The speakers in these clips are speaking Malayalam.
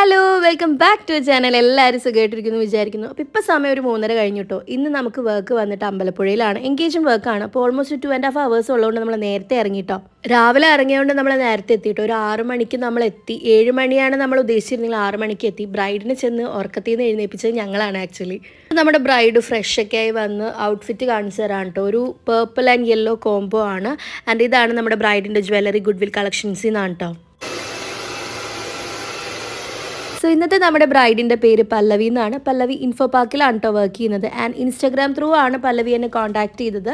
Hello welcome back to channel എല്ലാവരും സുഖമായിട്ടിരിക്കുന്നു വിചാരിക്കുന്നു. അപ്പോൾ ഇപ്പോൾ സമയം ഒരു മൂന്നര കഴിഞ്ഞു കേട്ടോ ഇന്ന് നമുക്ക് വർക്ക് വന്നിട്ട് അമ്പലപ്പുഴയിലാണ്. എൻഗേജും വർക്കാണ് അപ്പോൾ almost two and half hours ഉള്ളതുകൊണ്ട് നമ്മൾ നേരത്തെ ഇറങ്ങിട്ടോ രാവിലെ ഇറങ്ങിയതുകൊണ്ട് നമ്മൾ നേരത്തെ എത്തിയിട്ടോ ഒരു ആറ് മണിക്ക് നമ്മൾ എത്തി. ഏഴ് മണിയാണ് നമ്മൾ ഉദ്ദേശിച്ചിരുന്നെങ്കിൽ ആറ് മണിക്ക് എത്തി. ബ്രൈഡിനെ ചെന്ന് ഉറക്കത്തിൽ നിന്ന് എഴുന്നേപ്പിച്ചത് ഞങ്ങളാണ് ആക്ച്വലി നമ്മുടെ ബ്രൈഡ് ഫ്രഷ് ഒക്കെ ആയി വന്ന് ഔട്ട്ഫിറ്റ് കാണിച്ചു തരാൻ കേട്ടോ ഒരു പേർപ്പിൾ ആൻഡ് യെല്ലോ കോംബോ ആണ്. ആൻഡ് ഇതാണ് നമ്മുടെ ബ്രൈഡിന്റെ ജ്വല്ലറി ഗുഡ് വിൽ കളക്ഷൻസിൽ നിന്നാണ് കേട്ടോ സോ ഇന്നത്തെ നമ്മുടെ ബ്രൈഡിന്റെ പേര് പല്ലവി എന്നാണ്. പല്ലവി ഇൻഫോ പാർക്കിലാണ് കേട്ടോ വർക്ക് ചെയ്യുന്നത്. ആൻഡ് ഇൻസ്റ്റാഗ്രാം ത്രൂ ആണ് പല്ലവി എന്നെ കോൺടാക്ട് ചെയ്തത്.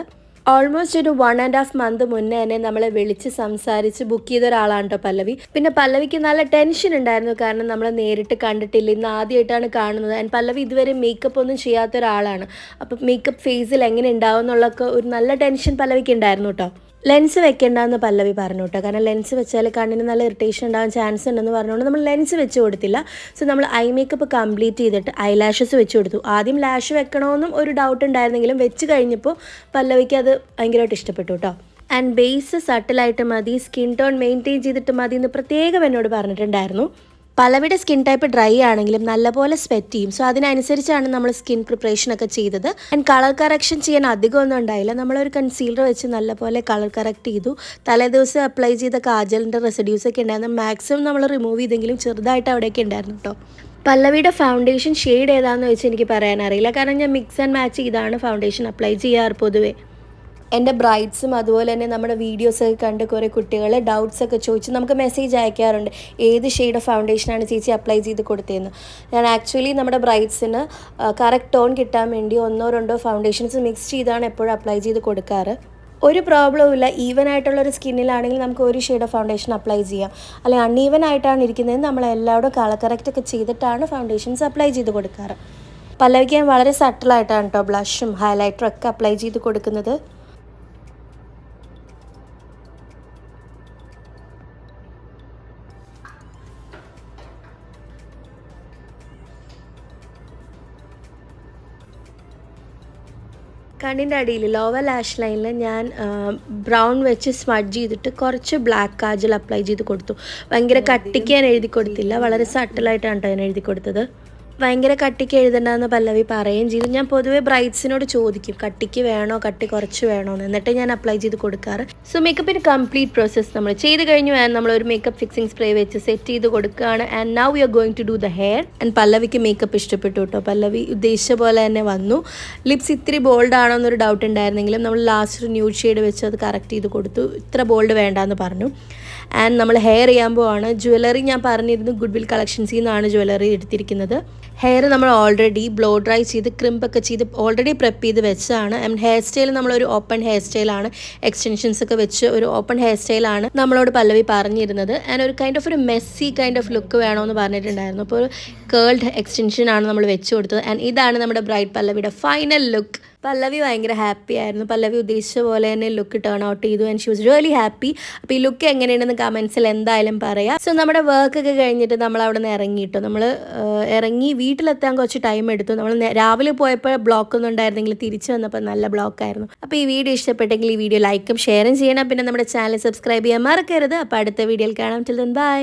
ഓൾമോസ്റ്റ് ഒരു വൺ ആൻഡ് ഹാഫ് മന്ത് മുന്നേ തന്നെ നമ്മളെ വിളിച്ച് സംസാരിച്ച് ബുക്ക് ചെയ്ത ഒരാളാണ് കേട്ടോ പല്ലവി. പിന്നെ പല്ലവിക്ക് നല്ല ടെൻഷൻ ഉണ്ടായിരുന്നു. കാരണം നമ്മൾ നേരിട്ട് കണ്ടിട്ടില്ല. ഇന്ന് ആദ്യമായിട്ടാണ് കാണുന്നത്. ആൻഡ് പല്ലവി ഇതുവരെ മേക്കപ്പ് ഒന്നും ചെയ്യാത്ത ഒരാളാണ്. അപ്പം മേക്കപ്പ് ഫേസിൽ എങ്ങനെ ഉണ്ടാവും എന്നുള്ളൊക്കെ ഒരു നല്ല ടെൻഷൻ പല്ലവിക്ക് ഉണ്ടായിരുന്നു കേട്ടോ ലെൻസ് വെക്കേണ്ടെന്ന് പല്ലവി പറഞ്ഞു കേട്ടോ കാരണം ലെൻസ് വെച്ചാൽ കണ്ണിന് നല്ല ഇറിറ്റേഷൻ ഉണ്ടാകാൻ ചാൻസ് ഉണ്ടെന്ന് പറഞ്ഞുകൊണ്ട് നമ്മൾ ലെൻസ് വെച്ച് കൊടുത്തില്ല. സോ നമ്മൾ ഐ മേക്കപ്പ് കംപ്ലീറ്റ് ചെയ്തിട്ട് ഐ ലാഷസ് വെച്ച് കൊടുത്തു. ആദ്യം ലാഷ് വെക്കണമെന്നും ഒരു ഡൗട്ട് ഉണ്ടായിരുന്നെങ്കിലും വെച്ച് കഴിഞ്ഞപ്പോൾ പല്ലവിക്ക് അത് ഭയങ്കരമായിട്ട് ഇഷ്ടപ്പെട്ടു കേട്ടോ ആൻഡ് ബേസ് സട്ടിലായിട്ട് മതി സ്കിൻ ടോൺ മെയിന്റെയിൻ ചെയ്തിട്ട് മതി എന്ന് പ്രത്യേകം എന്നോട് പറഞ്ഞിട്ടുണ്ടായിരുന്നു. പലവിടെ സ്കിൻ ടൈപ്പ് ഡ്രൈ ആണെങ്കിലും നല്ലപോലെ സ്വെറ്റ് ചെയ്യും. സോ അതിനനുസരിച്ചാണ് നമ്മൾ സ്കിൻ പ്രിപ്പറേഷൻ ഒക്കെ ചെയ്തത്. ആൻഡ് കളർ കറക്ഷൻ ചെയ്യാൻ അധികം ഒന്നും ഉണ്ടായില്ല. നമ്മളൊരു കൺസീലർ വെച്ച് നല്ലപോലെ കളർ കറക്റ്റ് ചെയ്തു. തലേ ദിവസം അപ്ലൈ ചെയ്ത കാജലിന്റെ റെസിഡ്യൂസ് ഒക്കെ ഉണ്ടായിരുന്നു. മാക്സിമം നമ്മൾ റിമൂവ് ചെയ്തെങ്കിലും ചെറുതായിട്ട് അവിടെയൊക്കെ ഉണ്ടായിരുന്നു കേട്ടോ പല്ലവിയുടെ ഫൗണ്ടേഷൻ ഷെയ്ഡ് ഏതാണെന്ന് വെച്ച് എനിക്ക് പറയാനറിയില്ല. കാരണം ഞാൻ മിക്സ് ആൻഡ് മാച്ച് ഇതാണ് ഫൗണ്ടേഷൻ അപ്ലൈ ചെയ്യാറ് പൊതുവേ. എന്റെ ബ്രൈഡ്സും അതുപോലെ തന്നെ നമ്മുടെ വീഡിയോസൊക്കെ കണ്ട് കുറേ കുട്ടികൾ ഡൗട്ട്സ് ഒക്കെ ചോദിച്ച് നമുക്ക് മെസ്സേജ് അയക്കാറുണ്ട്. ഏത് ഷെയ്ഡ് ഓഫ് ഫൗണ്ടേഷനാണ് ചേച്ചി അപ്ലൈ ചെയ്ത് കൊടുത്തതെന്ന്. ഞാൻ ആക്ച്വലി നമ്മുടെ ബ്രൈഡ്സിന് കറക്റ്റ് ടോൺ കിട്ടാൻ വേണ്ടി ഒന്നോ രണ്ടോ ഫൗണ്ടേഷൻസ് മിക്സ് ചെയ്താണ് എപ്പോഴും അപ്ലൈ ചെയ്ത് കൊടുക്കാറ്. ഒരു പ്രോബ്ലവും ഇല്ല. ഈവൻ ആയിട്ടുള്ള ഒരു സ്കിന്നിലാണെങ്കിൽ നമുക്ക് ഒരു ഷെയ്ഡ് ഓഫ് ഫൗണ്ടേഷൻ അപ്ലൈ ചെയ്യാം. അല്ലെങ്കിൽ അൺഈവൻ ആയിട്ടാണ് ഇരിക്കുന്നത് നമ്മൾ എല്ലാവരും കളർ കറക്റ്റ് ഒക്കെ ചെയ്തിട്ടാണ് ഫൗണ്ടേഷൻസ് അപ്ലൈ ചെയ്ത് കൊടുക്കാറ്. പലവിക്കാൻ വളരെ സട്ടിലായിട്ടാണ് കേട്ടോ ബ്ലഷും ഹൈലൈറ്ററും ഒക്കെ അപ്ലൈ ചെയ്ത് കൊടുക്കുന്നത്. കണ്ണിന്റെ അടിയിൽ ലോവർ ലാഷ് ലൈനിൽ ഞാൻ ബ്രൗൺ വെച്ച് സ്മഡ്ജ് ചെയ്തിട്ട് കുറച്ച് ബ്ലാക്ക് കാജൽ അപ്ലൈ ചെയ്ത് കൊടുത്തു. ഭയങ്കര കട്ടിക്ക് ഞാൻ എഴുതി കൊടുത്തില്ല. വളരെ സട്ടിലായിട്ടാണ് കേട്ടോ ഞാൻ എഴുതി കൊടുത്തത്. ഭയങ്കര കട്ടിക്ക് എഴുതണ്ടെന്ന് പല്ലവി പറയുകയും ചെയ്തു. ഞാൻ പൊതുവേ ബ്രൈറ്റ്സിനോട് ചോദിക്കും കട്ടിക്ക് വേണോ? കട്ടി കുറച്ച് വേണോ എന്ന് എന്നിട്ട് ഞാൻ അപ്ലൈ ചെയ്ത് കൊടുക്കാറ്. സോ മേക്കപ്പിന് കംപ്ലീറ്റ് പ്രോസസ്സ് നമ്മൾ ചെയ്ത് കഴിഞ്ഞു ആൻഡ് നമ്മൾ ഒരു മേക്കപ്പ് ഫിക്സിംഗ് സ്പ്രേ വെച്ച് സെറ്റ് ചെയ്ത് കൊടുക്കുകയാണ്. And now you are going to do the hair and പല്ലവിക്ക് makeup ഇഷ്ടപ്പെട്ടു കേട്ടോ പല്ലവി ഉദ്ദേശിച്ച പോലെ തന്നെ വന്നു. ലിപ്സ് ഇത്തിരി ബോൾഡ് ആണോ എന്നൊരു ഡൗട്ട് ഉണ്ടായിരുന്നെങ്കിലും നമ്മൾ ലാസ്റ്റ് ഒരു ന്യൂഡ് ഷെയ്ഡ് വെച്ച് അത് കറക്റ്റ് ചെയ്ത് കൊടുത്തു. ഇത്ര ബോൾഡ് വേണ്ടാന്ന് പറഞ്ഞു. ആൻഡ് നമ്മൾ ഹെയർ ചെയ്യാൻ പോവാണ്. ജ്വല്ലറി ഞാൻ പറഞ്ഞിരുന്നു ഗുഡ് വിൽ കളക്ഷൻസിൽ നിന്നാണ് ജ്വല്ലറി എടുത്തിരിക്കുന്നത്. ഹെയർ നമ്മൾ ഓൾറെഡി ബ്ലോ ഡ്രൈ ചെയ്ത് ക്രിമ്പൊക്കെ ചെയ്ത് ഓൾറെഡി പ്രെപ്പ് ചെയ്ത് വെച്ചാണ് ആൻഡ് ഹെയർ സ്റ്റൈൽ നമ്മളൊരു ഓപ്പൺ ഹെയർ സ്റ്റൈലാണ് എക്സ്റ്റൻഷൻസ് ഒക്കെ വെച്ച് ഒരു ഓപ്പൺ ഹെയർ സ്റ്റൈലാണ് നമ്മളോട് പല്ലവി പറഞ്ഞിരുന്നത്. ആൻഡ് ഒരു കൈൻഡ് ഓഫ് ഒരു മെസ്സി കൈൻഡ് ഓഫ് ലുക്ക് വേണമെന്ന് പറഞ്ഞിട്ടുണ്ടായിരുന്നു. അപ്പോൾ ഒരു കേൾഡ് എക്സ്റ്റൻഷൻ ആണ് നമ്മൾ വെച്ച് കൊടുത്തത്. ആൻഡ് ഇതാണ് നമ്മുടെ ബ്രൈറ്റ് പല്ലവിയുടെ ഫൈനൽ ലുക്ക് പല്ലവി ഭയങ്കര ഹാപ്പി ആയിരുന്നു. പല്ലവി ഉദ്ദേശിച്ച പോലെ തന്നെ ലുക്ക് ടേൺ ഔട്ട് ചെയ്തു and she was really happy അപ്പോൾ ഈ ലുക്ക് എങ്ങനെയുണ്ടെന്ന് കമൻസിൽ എന്തായാലും പറയാം. സോ നമ്മുടെ വർക്ക് ഒക്കെ കഴിഞ്ഞിട്ട് നമ്മൾ അവിടെ നിന്ന് ഇറങ്ങിയിട്ടു? നമ്മൾ ഇറങ്ങി വീട്ടിലെത്താൻ കുറച്ച് ടൈം എടുത്തു. നമ്മൾ രാവിലെ പോയപ്പോൾ ബ്ലോക്ക് ഒന്നും ഉണ്ടായിരുന്നെങ്കിൽ തിരിച്ചു വന്നപ്പോൾ നല്ല ബ്ലോക്ക് ആയിരുന്നു. അപ്പോൾ ഈ വീഡിയോ ഇഷ്ടപ്പെട്ടെങ്കിൽ ഈ വീഡിയോ ലൈക്കും ഷെയറും ചെയ്യണം. പിന്നെ നമ്മുടെ ചാനൽ സബ്സ്ക്രൈബ് ചെയ്യാൻ മറക്കരുത്. അപ്പോൾ അടുത്ത വീഡിയോയിൽ കാണാം. Then bye